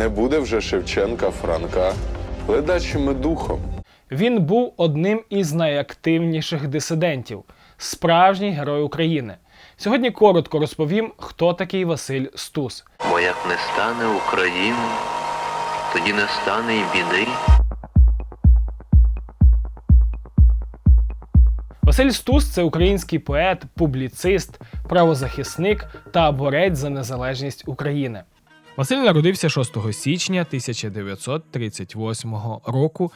Не буде вже Шевченка Франка ледачими духом. Він був одним із найактивніших дисидентів, справжній герой України. Сьогодні коротко розповім, хто такий Василь Стус. Бо як не стане України, тоді не стане й біди. Василь Стус це український поет, публіцист, правозахисник та борець за незалежність України. Василь народився 6 січня 1938 року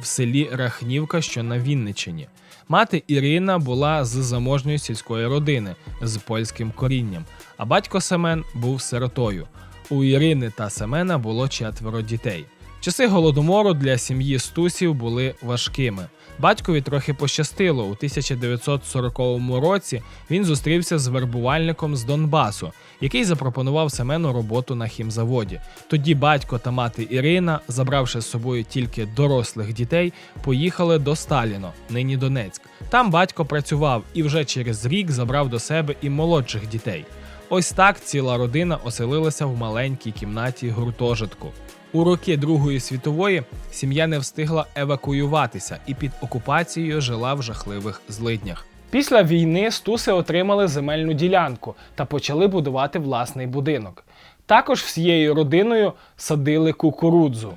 в селі Рахнівка, що на Вінниччині. Мати Ірина була з заможньої сільської родини з польським корінням, а батько Семен був сиротою. У Ірини та Семена було четверо дітей. Часи голодомору для сім'ї Стусів були важкими. Батькові трохи пощастило. У 1940 році він зустрівся з вербувальником з Донбасу, який запропонував Семену роботу на хімзаводі. Тоді батько та мати Ірина, забравши з собою тільки дорослих дітей, поїхали до Сталіно, нині Донецьк. Там батько працював і вже через рік забрав до себе і молодших дітей. Ось так ціла родина оселилася в маленькій кімнаті гуртожитку. У роки Другої світової сім'я не встигла евакуюватися і під окупацією жила в жахливих злиднях. Після війни стуси отримали земельну ділянку та почали будувати власний будинок. Також всією родиною садили кукурудзу.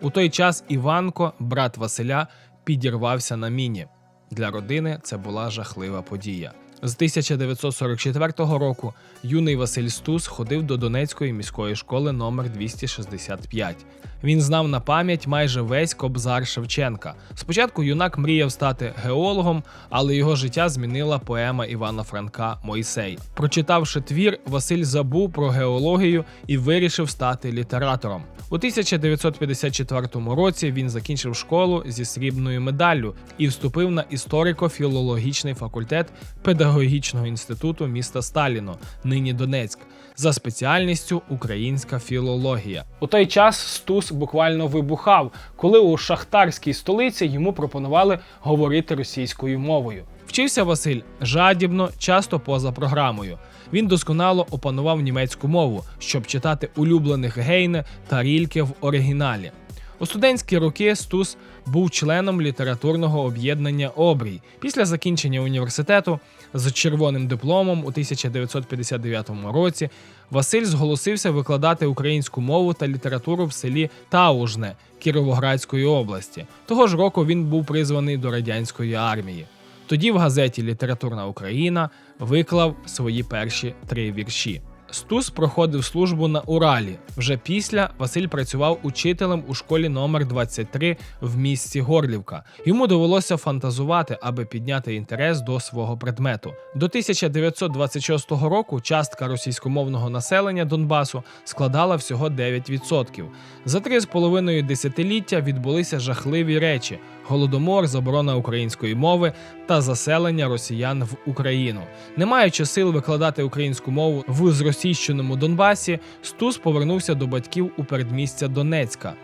У той час Іванко, брат Василя, підірвався на міні. Для родини це була жахлива подія. З 1944 року юний Василь Стус ходив до Донецької міської школи номер 265. Він знав на пам'ять майже весь кобзар Шевченка. Спочатку юнак мріяв стати геологом, але його життя змінила поема Івана Франка Мойсей. Прочитавши твір, Василь забув про геологію і вирішив стати літератором. У 1954 році він закінчив школу зі срібною медаллю і вступив на історико-філологічний факультет педагогічного інституту міста Сталіно, нині Донецьк, за спеціальністю українська філологія. У той час Стус буквально вибухав, коли у шахтарській столиці йому пропонували говорити російською мовою. Вчився Василь жадібно, часто поза програмою. Він досконало опанував німецьку мову, щоб читати улюблених Гейне та Рільке в оригіналі. У студентські роки Стус був членом літературного об'єднання Обрій. Після закінчення університету з червоним дипломом у 1959 році Василь зголосився викладати українську мову та літературу в селі Таужне Кіровоградської області. Того ж року він був призваний до радянської армії. Тоді в газеті Літературна Україна виклав свої перші три вірші. Стус проходив службу на Уралі. Вже після Василь працював учителем у школі номер 23 в місті Горлівка. Йому довелося фантазувати, аби підняти інтерес до свого предмету. До 1926 року частка російськомовного населення Донбасу складала всього 9%. За три з половиною десятиліття відбулися жахливі речі: голодомор, заборона української мови та заселення росіян в Україну. Не маючи сил викладати українську мову в зросійщеному Донбасі, Стус повернувся до батьків у передмістя Донецька.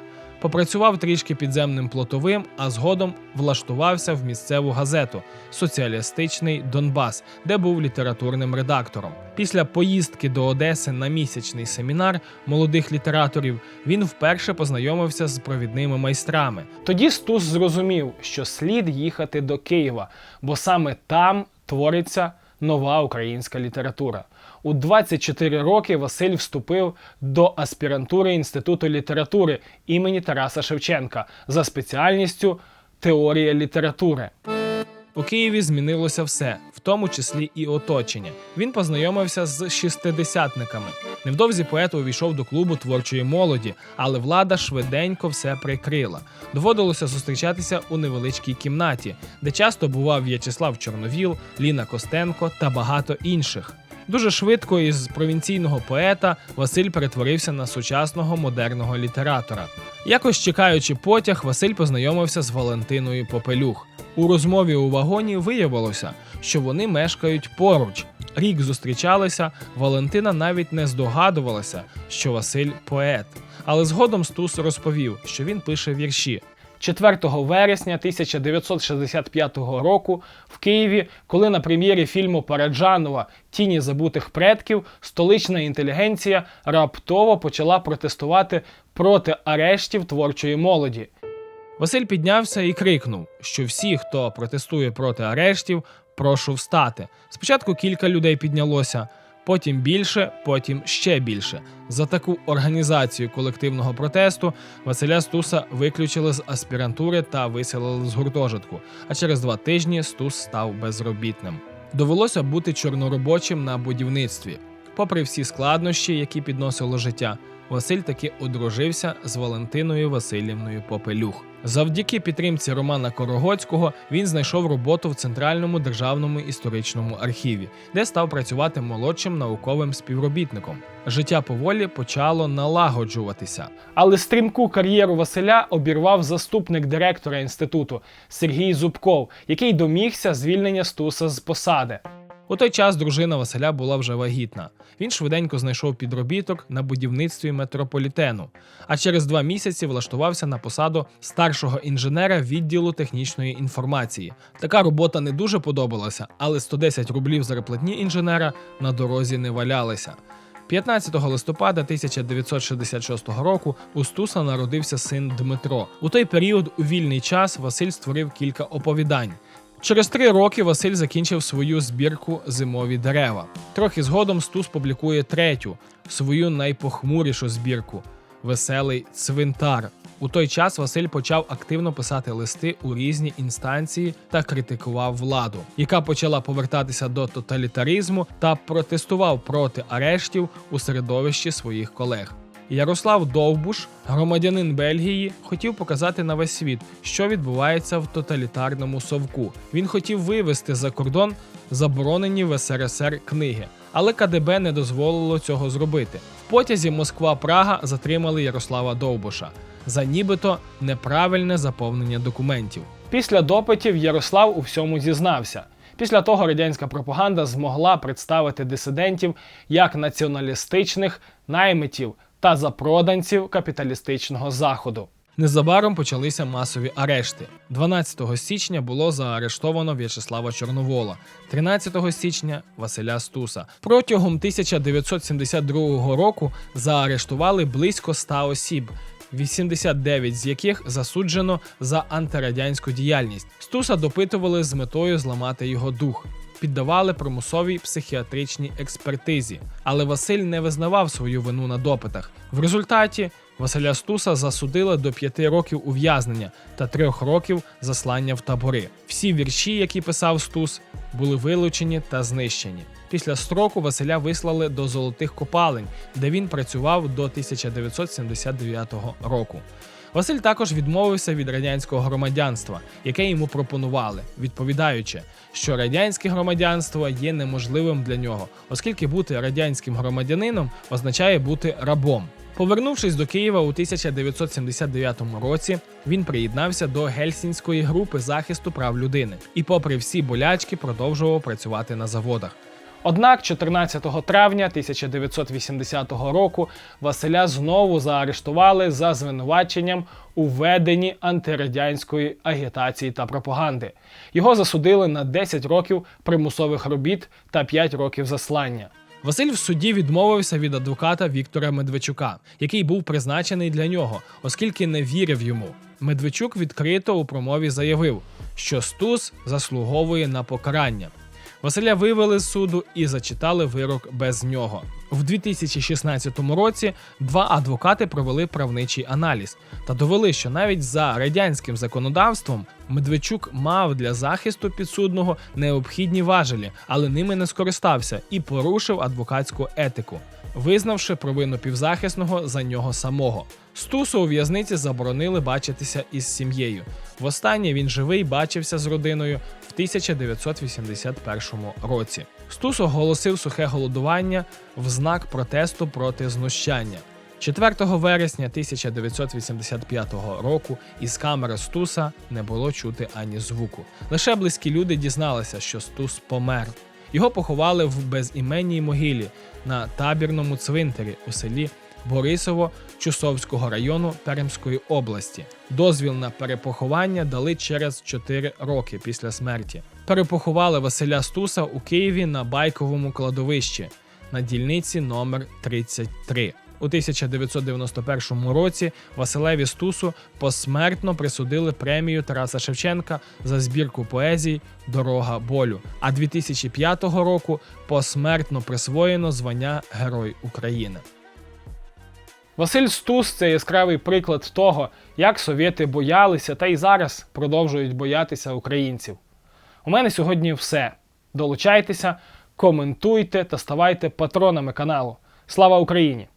Попрацював трішки підземним плотовим, а згодом влаштувався в місцеву газету Соціалістичний Донбас, де був літературним редактором. Після поїздки до Одеси на місячний семінар молодих літераторів він вперше познайомився з провідними майстрами. Тоді Стус зрозумів, що слід їхати до Києва, бо саме там твориться нова українська література. У 24 роки Василь вступив до аспірантури Інституту літератури імені Тараса Шевченка за спеціальністю теорія літератури. У Києві змінилося все, в тому числі і оточення. Він познайомився з шістидесятниками. Невдовзі поет увійшов до клубу творчої молоді, але влада швиденько все прикрила. Доводилося зустрічатися у невеличкій кімнаті, де часто бував В'ячеслав Чорновіл, Ліна Костенко та багато інших. Дуже швидко із провінційного поета Василь перетворився на сучасного модерного літератора. Якось чекаючи потяг, Василь познайомився з Валентиною Попелюх. У розмові у вагоні виявилося, що вони мешкають поруч. Рік зустрічалися, Валентина навіть не здогадувалася, що Василь поет. Але згодом Стус розповів, що він пише вірші. 4 вересня 1965 року в Києві, коли на прем'єрі фільму Параджанова Тіні забутих предків столична інтелігенція раптово почала протестувати проти арештів творчої молоді. Василь піднявся і крикнув, що всі, хто протестує проти арештів, прошу встати. Спочатку кілька людей піднялося, потім більше, потім ще більше. За таку організацію колективного протесту Василя Стуса виключили з аспірантури та виселили з гуртожитку. А через два тижні Стус став безробітним. Довелося бути чорноробочим на будівництві. Попри всі складнощі, які підносило життя, Василь таки одружився з Валентиною Васильівною Попелюх. Завдяки підтримці Романа Корогоцького він знайшов роботу в Центральному державному історичному архіві, де став працювати молодшим науковим співробітником. Життя поволі почало налагоджуватися. Але стрімку кар'єру Василя обірвав заступник директора інституту Сергій Зубков, який домігся звільнення Стуса з посади. У той час дружина Василя була вже вагітна. Він швиденько знайшов підробіток на будівництві метрополітену, а через два місяці влаштувався на посаду старшого інженера відділу технічної інформації. Така робота не дуже подобалася, але 110 рублів зарплатні інженера на дорозі не валялися. 15 листопада 1966 року у Стуса народився син Дмитро. У той період у вільний час Василь створив кілька оповідань. Через три роки Василь закінчив свою збірку Зимові дерева. Трохи згодом Стус публікує третю, свою найпохмурішу збірку Веселий цвинтар. У той час Василь почав активно писати листи у різні інстанції та критикував владу, яка почала повертатися до тоталітаризму та протестував проти арештів у середовищі своїх колег. Ярослав Довбуш, громадянин Бельгії, хотів показати на весь світ, що відбувається в тоталітарному совку. Він хотів вивезти за кордон заборонені в СРСР книги, але КДБ не дозволило цього зробити. В потязі Москва-Прага затримали Ярослава Довбуша за нібито неправильне заповнення документів. Після допитів Ярослав у всьому зізнався. Після того радянська пропаганда змогла представити дисидентів як націоналістичних наймитів та запроданців капіталістичного заходу. Незабаром почалися масові арешти. 12 січня було заарештовано В'ячеслава Чорновола, 13 січня Василя Стуса. Протягом 1972 року заарештували близько 100 осіб. 89 з яких засуджено за антирадянську діяльність. Стуса допитували з метою зламати його дух, піддавали примусовій психіатричній експертизі. Але Василь не визнавав свою вину на допитах. В результаті Василя Стуса засудили до 5 років ув'язнення та 3 років заслання в табори. Всі вірші, які писав Стус, були вилучені та знищені. Після строку Василя вислали до золотих копалень, де він працював до 1979 року. Василь також відмовився від радянського громадянства, яке йому пропонували, відповідаючи, що радянське громадянство є неможливим для нього, оскільки бути радянським громадянином означає бути рабом. Повернувшись до Києва у 1979 році, він приєднався до гельсінської групи захисту прав людини і, попри всі болячки, продовжував працювати на заводах. Однак 14 травня 1980 року Василя знову заарештували за звинуваченням у веденні антирадянської агітації та пропаганди. Його засудили на 10 років примусових робіт та 5 років заслання. Василь в суді відмовився від адвоката Віктора Медведчука, який був призначений для нього, оскільки не вірив йому. Медведчук відкрито у промові заявив, що Стус заслуговує на покарання. Василя вивели з суду і зачитали вирок без нього. В 2016 році два адвокати провели правничий аналіз та довели, що навіть за радянським законодавством Медведчук мав для захисту підсудного необхідні важелі, але ними не скористався і порушив адвокатську етику, визнавши провину півзахисного за нього самого. Стусу у в'язниці заборонили бачитися із сім'єю. Востаннє він живий бачився з родиною 1981 році. Стус оголосив сухе голодування в знак протесту проти знущання. 4 вересня 1985 року із камери Стуса не було чути ані звуку. Лише близькі люди дізналися, що Стус помер. Його поховали в безіменній могилі на табірному цвинтарі у селі Борисово Чусовського району Пермської області. Дозвіл на перепоховання дали через 4 роки після смерті. Перепоховали Василя Стуса у Києві на байковому кладовищі на дільниці номер 33. У 1991 році Василеві Стусу посмертно присудили премію Тараса Шевченка за збірку поезій Дорога болю. А 2005 року посмертно присвоєно звання Герой України. Василь Стус це яскравий приклад того, як совєти боялися та й зараз продовжують боятися українців. У мене сьогодні все. Долучайтеся, коментуйте та ставайте патронами каналу. Слава Україні!